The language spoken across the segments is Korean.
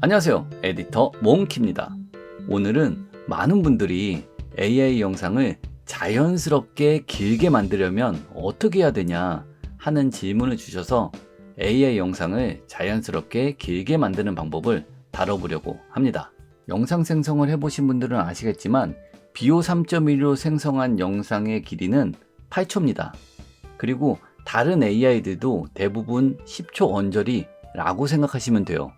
안녕하세요. 에디터 몽키입니다. 오늘은 많은 분들이 AI 영상을 자연스럽게 길게 만들려면 어떻게 해야 되냐 하는 질문을 주셔서 AI 영상을 자연스럽게 길게 만드는 방법을 다뤄보려고 합니다. 영상 생성을 해보신 분들은 아시겠지만 비오 3.1로 생성한 영상의 길이는 8초입니다. 그리고 다른 AI들도 대부분 10초 언저리라고 생각하시면 돼요.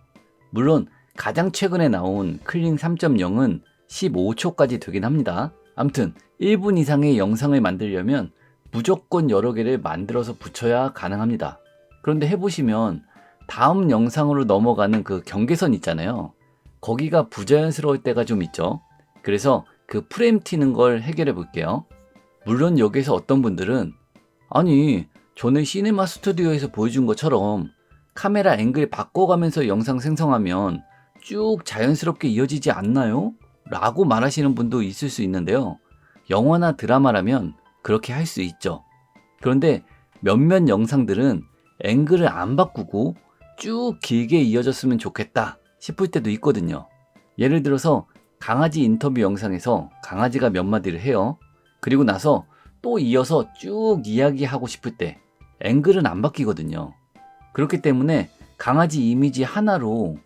물론 가장 최근에 나온 클링 3.0은 15초까지 되긴 합니다. 암튼 1분 이상의 영상을 만들려면 무조건 여러 개를 만들어서 붙여야 가능합니다. 그런데 해보시면 다음 영상으로 넘어가는 그 경계선 있잖아요. 거기가 부자연스러울 때가 좀 있죠. 그래서 그 프레임 튀는 걸 해결해 볼게요. 물론 여기서 어떤 분들은 아니 전에 시네마 스튜디오에서 보여준 것처럼 카메라 앵글 바꿔가면서 영상 생성하면 쭉 자연스럽게 이어지지 않나요? 라고 말하시는 분도 있을 수 있는데요. 영화나 드라마라면 그렇게 할 수 있죠. 그런데 몇몇 영상들은 앵글을 안 바꾸고 쭉 길게 이어졌으면 좋겠다 싶을 때도 있거든요. 예를 들어서 강아지 인터뷰 영상에서 강아지가 몇 마디를 해요. 그리고 나서 또 이어서 쭉 이야기하고 싶을 때 앵글은 안 바뀌거든요. 그렇기 때문에 강아지 이미지 하나로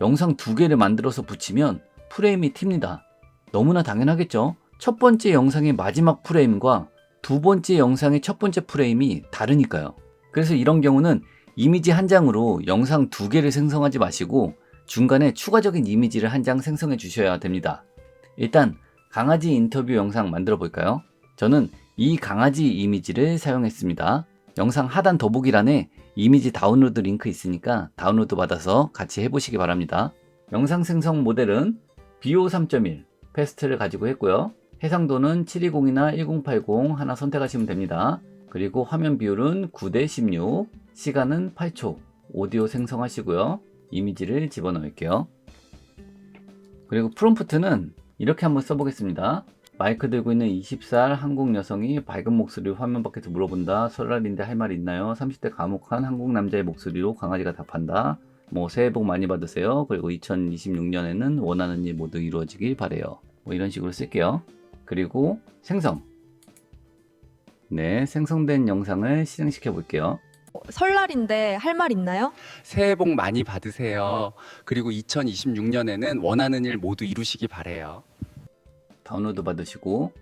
영상 두 개를 만들어서 붙이면 프레임이 튑니다. 너무나 당연하겠죠? 첫 번째 영상의 마지막 프레임과 두 번째 영상의 첫 번째 프레임이 다르니까요. 그래서 이런 경우는 이미지 한 장으로 영상 두 개를 생성하지 마시고 중간에 추가적인 이미지를 한 장 생성해 주셔야 됩니다. 일단 강아지 인터뷰 영상 만들어 볼까요? 저는 이 강아지 이미지를 사용했습니다. 영상 하단 더보기란에 이미지 다운로드 링크 있으니까 다운로드 받아서 같이 해보시기 바랍니다. 영상 생성 모델은 BO 3.1 패스트를 가지고 했고요. 해상도는 720이나 1080 하나 선택하시면 됩니다. 그리고 화면 비율은 9대 16, 시간은 8초, 오디오 생성하시고요. 이미지를 집어넣을게요. 그리고 프롬프트는 이렇게 한번 써보겠습니다. 마이크 들고 있는 20살 한국 여성이 밝은 목소리로 화면 밖에서 물어본다. 설날인데 할 말 있나요? 30대 감옥한 한국 남자의 목소리로 강아지가 답한다. 뭐 새해 복 많이 받으세요. 그리고 2026년에는 원하는 일 모두 이루어지길 바래요. 뭐 이런 식으로 쓸게요. 그리고 생성. 네, 생성된 영상을 실행시켜 볼게요. 설날인데 할 말 있나요? 새해 복 많이 받으세요. 그리고 2026년에는 원하는 일 모두 이루시기 바래요. 다운로드 받으시고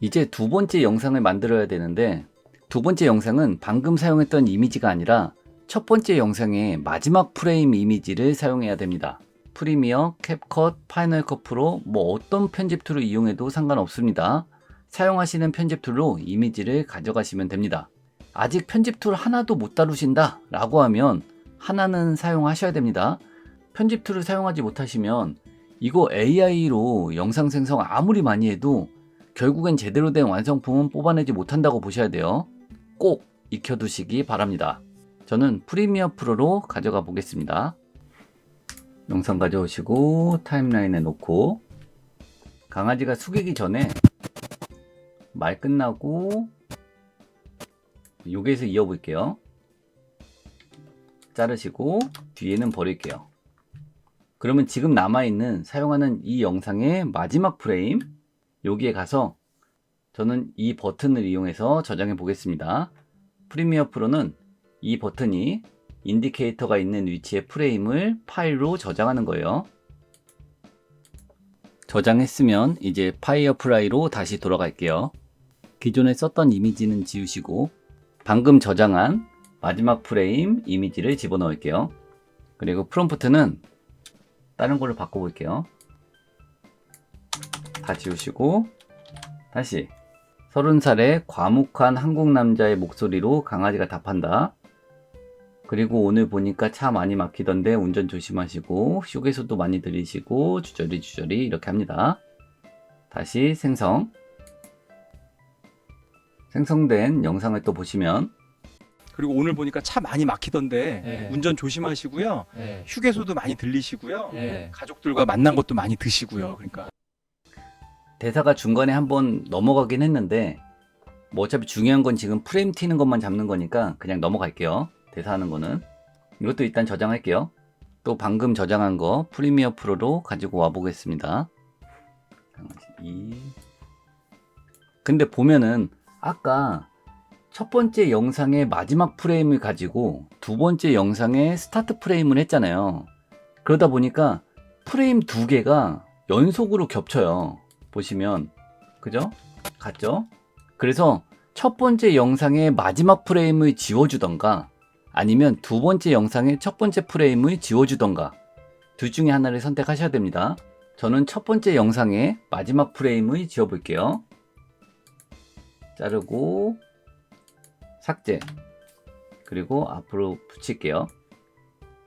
이제 두 번째 영상을 만들어야 되는데 두 번째 영상은 방금 사용했던 이미지가 아니라 첫 번째 영상의 마지막 프레임 이미지를 사용해야 됩니다. 프리미어, 캡컷, 파이널 컷 프로 뭐 어떤 편집 툴을 이용해도 상관없습니다. 사용하시는 편집 툴로 이미지를 가져가시면 됩니다. 아직 편집 툴 하나도 못 다루신다 라고 하면 하나는 사용하셔야 됩니다. 편집 툴을 사용하지 못하시면 이거 AI로 영상 생성 아무리 많이 해도 결국엔 제대로 된 완성품은 뽑아내지 못한다고 보셔야 돼요. 꼭 익혀두시기 바랍니다. 저는 프리미어 프로로 가져가 보겠습니다. 영상 가져오시고 타임라인에 놓고 강아지가 숙이기 전에 말 끝나고 여기에서 이어볼게요. 자르시고 뒤에는 버릴게요. 그러면 지금 남아있는 사용하는 이 영상의 마지막 프레임 여기에 가서 저는 이 버튼을 이용해서 저장해 보겠습니다. 프리미어 프로는 이 버튼이 인디케이터가 있는 위치의 프레임을 파일로 저장하는 거예요. 저장했으면 이제 파이어프라이로 다시 돌아갈게요. 기존에 썼던 이미지는 지우시고 방금 저장한 마지막 프레임 이미지를 집어넣을게요. 그리고 프롬프트는 다른 걸로 바꿔볼게요. 다 지우시고 다시 서른 살의 과묵한 한국 남자의 목소리로 강아지가 답한다. 그리고 오늘 보니까 차 많이 막히던데 운전 조심하시고 휴게소도 많이 들리시고 주저리 주저리 이렇게 합니다. 다시 생성. 생성된 영상을 또 보시면 그리고 오늘 보니까 차 많이 막히던데 네. 운전 조심하시고요. 네. 휴게소도 많이 들리시고요. 네. 가족들과 만난 것도 많이 드시고요. 그러니까 대사가 중간에 한번 넘어가긴 했는데 뭐 어차피 중요한 건 지금 프레임 튀는 것만 잡는 거니까 그냥 넘어갈게요. 대사하는 거는 이것도 일단 저장할게요. 또 방금 저장한 거 프리미어 프로로 가지고 와 보겠습니다. 이 근데 보면은 아까 첫 번째 영상의 마지막 프레임을 가지고 두 번째 영상의 스타트 프레임을 했잖아요. 그러다 보니까 프레임 두 개가 연속으로 겹쳐요. 보시면 그죠? 같죠? 그래서 첫 번째 영상의 마지막 프레임을 지워주던가 아니면 두 번째 영상의 첫 번째 프레임을 지워주던가 둘 중에 하나를 선택하셔야 됩니다. 저는 첫 번째 영상의 마지막 프레임을 지워볼게요. 자르고 삭제 그리고 앞으로 붙일게요.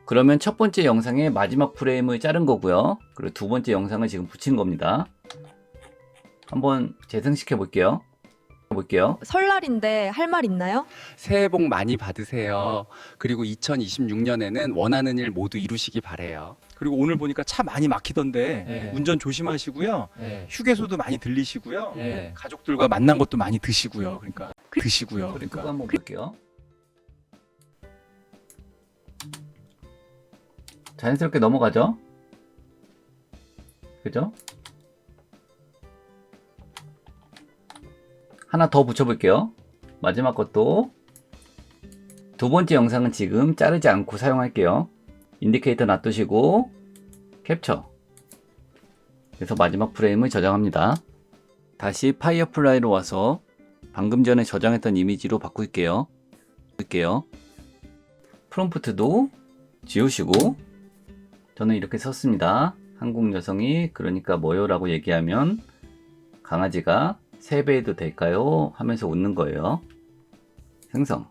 그러면 첫 번째 영상의 마지막 프레임을 자른 거고요. 그리고 두 번째 영상을 지금 붙인 겁니다. 한번 재생시켜 볼게요. 볼게요. 설날인데 할 말 있나요? 새해 복 많이 받으세요. 그리고 2026년에는 원하는 일 모두 이루시기 바래요. 그리고 오늘 보니까 차 많이 막히던데 네. 운전 조심하시고요. 네. 휴게소도 많이 들리시고요. 네. 가족들과 만난 것도 많이 드시고요. 그러니까 드시고요. 그거 그러니까 한번 볼게요. 자연스럽게 넘어가죠? 그죠? 하나 더 붙여볼게요. 마지막 것도 두 번째 영상은 지금 자르지 않고 사용할게요. 인디케이터 놔두시고 캡처 그래서 마지막 프레임을 저장합니다. 다시 파이어플라이로 와서 방금 전에 저장했던 이미지로 바꿀게요. 바꿀게요. 프롬프트도 지우시고 저는 이렇게 썼습니다. 한국 여성이 그러니까 뭐요? 라고 얘기하면 강아지가 3배해도 될까요? 하면서 웃는 거예요. 생성.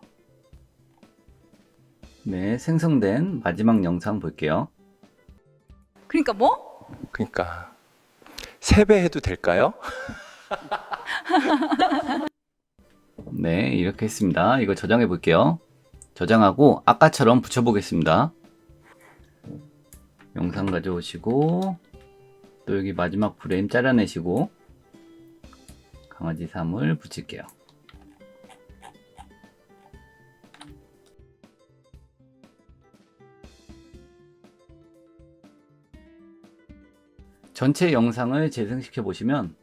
네, 생성된 마지막 영상 볼게요. 그러니까 뭐? 그러니까 세배해도 될까요? 네, 이렇게 했습니다. 이거 저장해 볼게요. 저장하고 아까처럼 붙여 보겠습니다. 영상 가져오시고 또 여기 마지막 프레임 잘라내시고 강아지 3을 붙일게요. 전체 영상을 재생시켜 보시면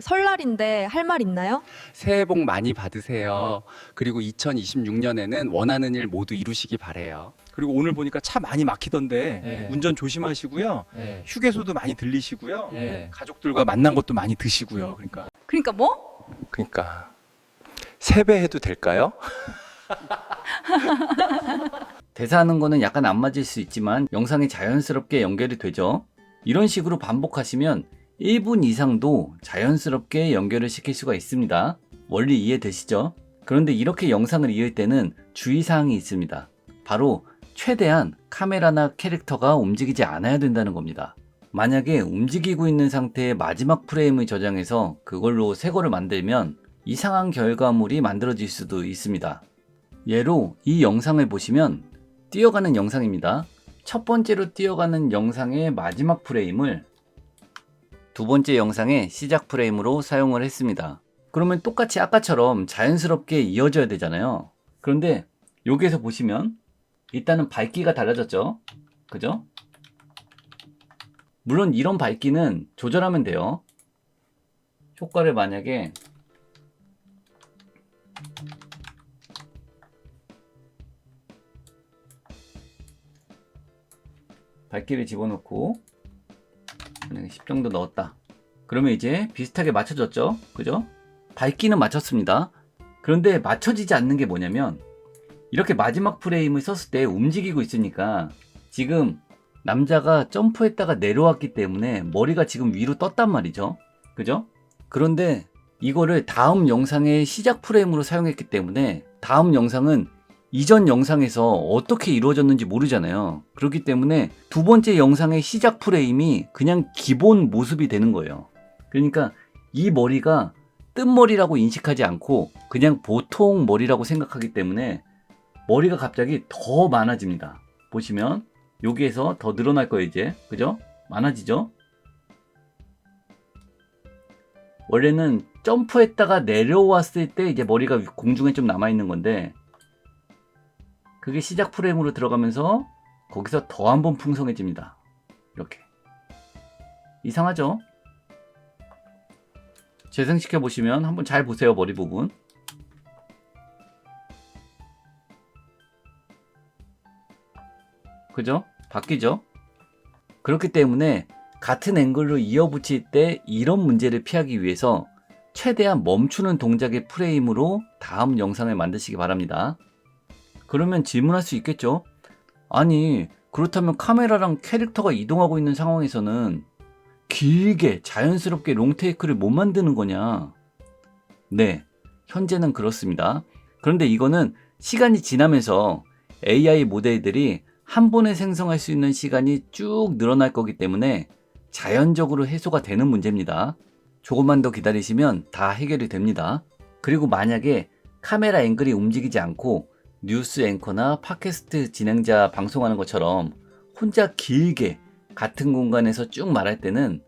설날인데 할 말 있나요? 새해 복 많이 받으세요. 그리고 2026년에는 원하는 일 모두 이루시기 바래요. 그리고 오늘 보니까 차 많이 막히던데 네. 운전 조심하시고요. 네. 휴게소도 많이 들리시고요. 네. 가족들과 만난 것도 많이 드시고요. 그러니까 그러니까 뭐? 그러니까 세배해도 될까요? 대사하는 거는 약간 안 맞을 수 있지만 영상이 자연스럽게 연결이 되죠. 이런 식으로 반복하시면 1분 이상도 자연스럽게 연결을 시킬 수가 있습니다. 원리 이해되시죠? 그런데 이렇게 영상을 이을 때는 주의사항이 있습니다. 바로 최대한 카메라나 캐릭터가 움직이지 않아야 된다는 겁니다. 만약에 움직이고 있는 상태의 마지막 프레임을 저장해서 그걸로 새 거를 만들면 이상한 결과물이 만들어질 수도 있습니다. 예로 이 영상을 보시면 뛰어가는 영상입니다. 첫 번째로 뛰어가는 영상의 마지막 프레임을 두 번째 영상의 시작 프레임으로 사용을 했습니다. 그러면 똑같이 아까처럼 자연스럽게 이어져야 되잖아요. 그런데 여기에서 보시면 일단은 밝기가 달라졌죠. 그죠? 물론 이런 밝기는 조절하면 돼요. 효과를 만약에 밝기를 집어넣고 만약에 10 정도 넣었다. 그러면 이제 비슷하게 맞춰졌죠? 그죠? 밝기는 맞췄습니다. 그런데 맞춰지지 않는 게 뭐냐면 이렇게 마지막 프레임을 썼을 때 움직이고 있으니까 지금 남자가 점프했다가 내려왔기 때문에 머리가 지금 위로 떴단 말이죠. 그죠? 그런데 이거를 다음 영상의 시작 프레임으로 사용했기 때문에 다음 영상은 이전 영상에서 어떻게 이루어졌는지 모르잖아요. 그렇기 때문에 두 번째 영상의 시작 프레임이 그냥 기본 모습이 되는 거예요. 그러니까 이 머리가 뜬 머리라고 인식하지 않고 그냥 보통 머리라고 생각하기 때문에 머리가 갑자기 더 많아집니다. 보시면 여기에서 더 늘어날 거예요, 이제. 그죠? 많아지죠? 원래는 점프했다가 내려왔을 때 이제 머리가 공중에 좀 남아 있는 건데 그게 시작 프레임으로 들어가면서 거기서 더 한 번 풍성해집니다. 이렇게. 이상하죠? 재생시켜 보시면 한번 잘 보세요, 머리 부분. 그죠? 바뀌죠? 그렇기 때문에 같은 앵글로 이어붙일 때 이런 문제를 피하기 위해서 최대한 멈추는 동작의 프레임으로 다음 영상을 만드시기 바랍니다. 그러면 질문할 수 있겠죠? 아니, 그렇다면 카메라랑 캐릭터가 이동하고 있는 상황에서는 길게 자연스럽게 롱테이크를 못 만드는 거냐? 네, 현재는 그렇습니다. 그런데 이거는 시간이 지나면서 AI 모델들이 한 번에 생성할 수 있는 시간이 쭉 늘어날 거기 때문에 자연적으로 해소가 되는 문제입니다. 조금만 더 기다리시면 다 해결이 됩니다. 그리고 만약에 카메라 앵글이 움직이지 않고 뉴스 앵커나 팟캐스트 진행자 방송하는 것처럼 혼자 길게 같은 공간에서 쭉 말할 때는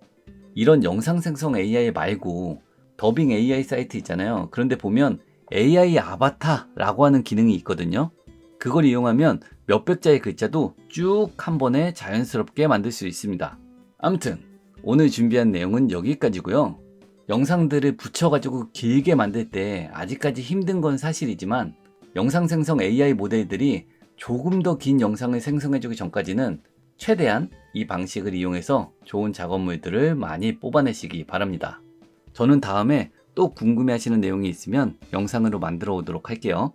이런 영상 생성 AI 말고 더빙 AI 사이트 있잖아요. 그런데 보면 AI 아바타라고 하는 기능이 있거든요. 그걸 이용하면 몇백 자의 글자도 쭉 한 번에 자연스럽게 만들 수 있습니다. 아무튼 오늘 준비한 내용은 여기까지고요. 영상들을 붙여가지고 길게 만들 때 아직까지 힘든 건 사실이지만 영상 생성 AI 모델들이 조금 더 긴 영상을 생성해주기 전까지는 최대한 이 방식을 이용해서 좋은 작업물들을 많이 뽑아내시기 바랍니다. 저는 다음에 또 궁금해 하시는 내용이 있으면 영상으로 만들어 오도록 할게요.